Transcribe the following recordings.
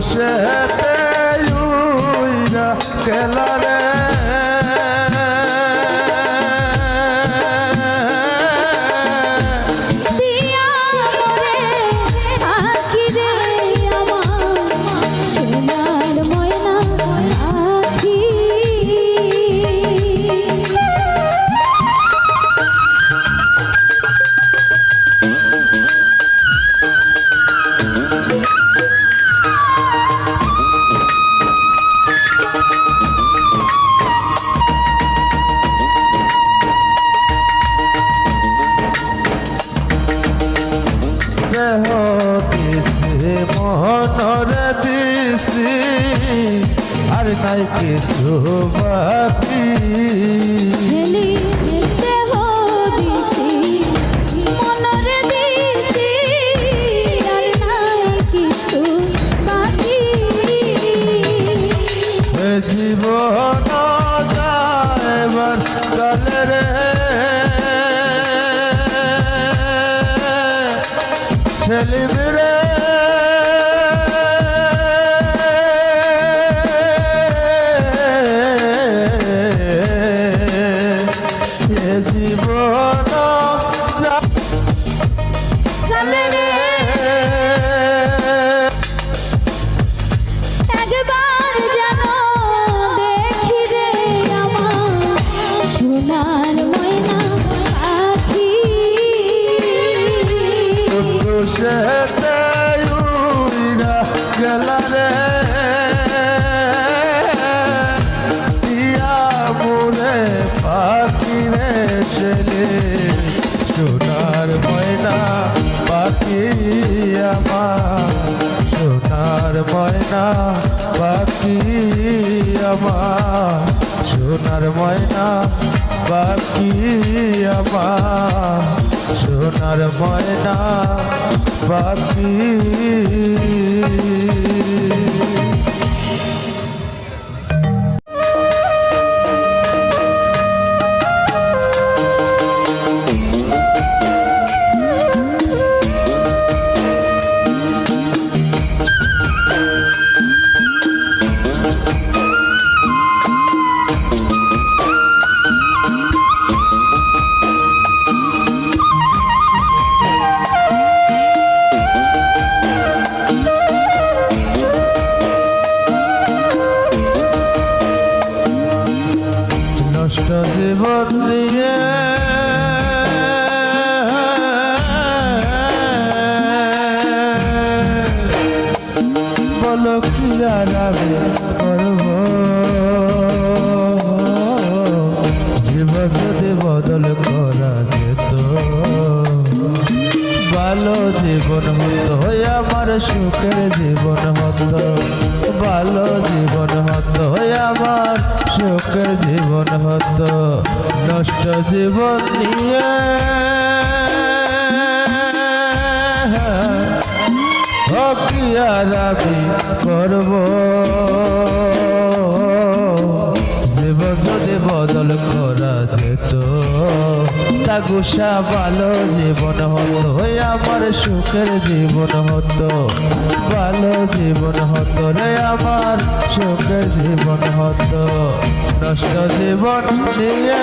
কুন্দু সেতে আর কিছু বাকি। ছেলে জীবন যাইবার কালে রে। সেলিম ময়না বাকি আমার। সোনার ময়না বাকি আমার। সোনার ময়না পাখি আমি করব জীবন যদি বদল করা যেত ভালো জীবন হতো আমার সুখের জীবন হতো ভালো জীবন হতো আমার জীবন হতো নষ্ট জীবন নিয়ে কি আর আমি করব। জীবন যদি বদল করা যেত তা গুসা ভালো জীবন হতো আমার সুখের জীবন হতো। ভালো জীবন হতো রে আমার, সুখের জীবন হতো। নষ্ট জীবন নিয়ে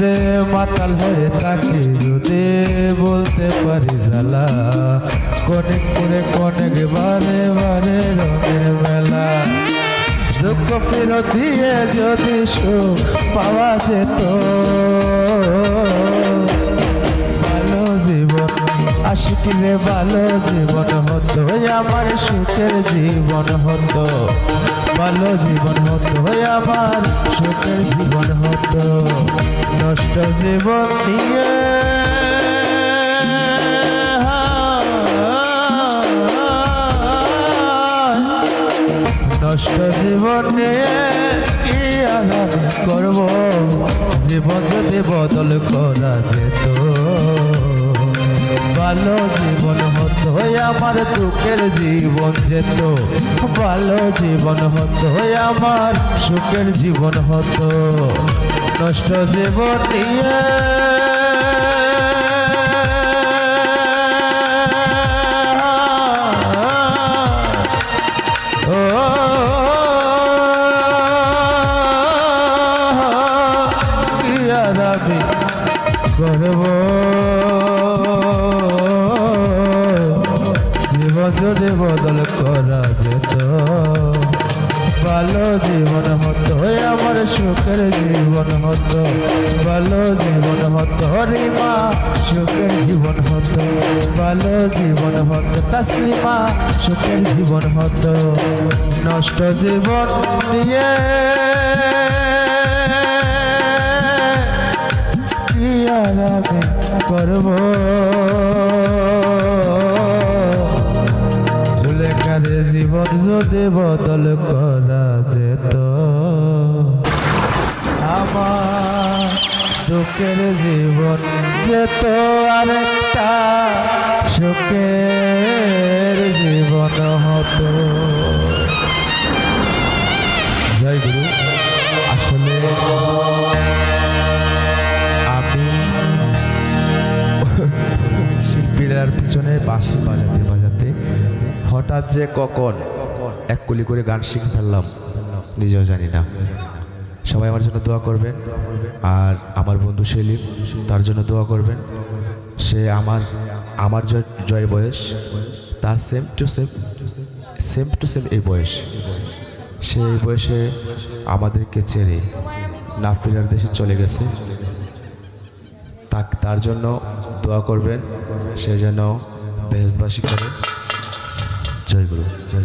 রে মাতাল হয়ে থাকি যদি বলতে পারি জ্বালা, কনেক করে কনেক বারে বারে রঙের বেলা দুঃখ ফেরত দিয়ে যদি সুখ পাওয়া যেত, ভালো জীবন আশিকিলে ভালো জীবন হতো, আমার সুখের জীবন হতো। ভালো জীবন হতো আমার সুখের জীবন হতো। নষ্ট জীবন নিয়ে নষ্ট জীবন কি আর করব? জীবন যদি বদল করা যেত, ভালো জীবন হতো আমার দুঃখের জীবন যেত, ভালো জীবন হতো আমার সুখের জীবন হতো। নষ্ট জীবন নিয়ে করব? করা যেত। ভালো জীবন হতো, আমার সুখের জীবন হতো। ভালো জীবন হতো রিমা সুখের জীবন হতো। ভালো জীবন হতো তাসলিমা সুখের জীবন হতো। নষ্ট জীবন দিয়ে করব? যদি বদল করা যেত, আমার দুঃখের জীবন যেত আরেকটা সুখের জীবন হতো। জয় গুরু, আসলে আমি শিল্পীরার পিছনে বাঁশি বাজাতে বাজাতে হঠাৎ যে কখন এক কলি করে গান শিখে ফেললাম। নিজেও জানি না। সবাই আমার জন্য দোয়া করবেন। আর আমার বন্ধু সেলিম, তার জন্য দোয়া করবেন। সে আমার আমার জয় বয়স। তার same to same same to same এই বয়স। সে এই বয়সে আমাদেরকে ছেড়ে না ফেরার দেশে চলে গেছে। তার জন্য দোয়া করবেন। সে যেন বেহেজবাসী করে। জয় গুরু, জয়